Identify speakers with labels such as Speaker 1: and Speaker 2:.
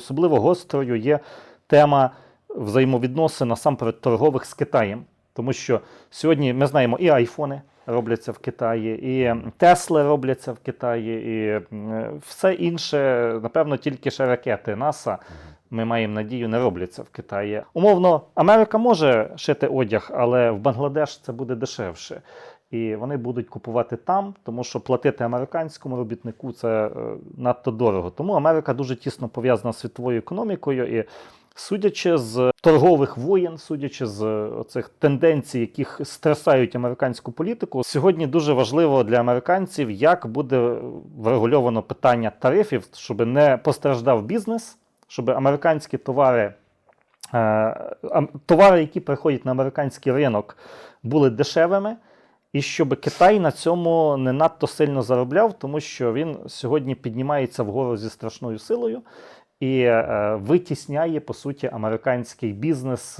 Speaker 1: Особливо гострою є тема взаємовідносин насамперед торгових з Китаєм. Тому що сьогодні ми знаємо і айфони робляться в Китаї, і Тесли робляться в Китаї, і все інше, напевно, тільки ще ракети НАСА. Ми маємо надію, не робляться в Китаї. Умовно, Америка може шити одяг, але в Бангладеш це буде дешевше. І вони будуть купувати там, тому що платити американському робітнику це е, надто дорого. Тому Америка дуже тісно пов'язана з світовою економікою. І судячи з торгових воєн, судячи з оцих тенденцій, яких стрясають американську політику, сьогодні дуже важливо для американців, як буде врегульовано питання тарифів, щоб не постраждав бізнес, щоб американські товари. е, Товари, які приходять на американський ринок, були дешевими, і щоб Китай на цьому не надто сильно заробляв, тому що він сьогодні піднімається вгору зі страшною силою і е, витісняє по суті американський бізнес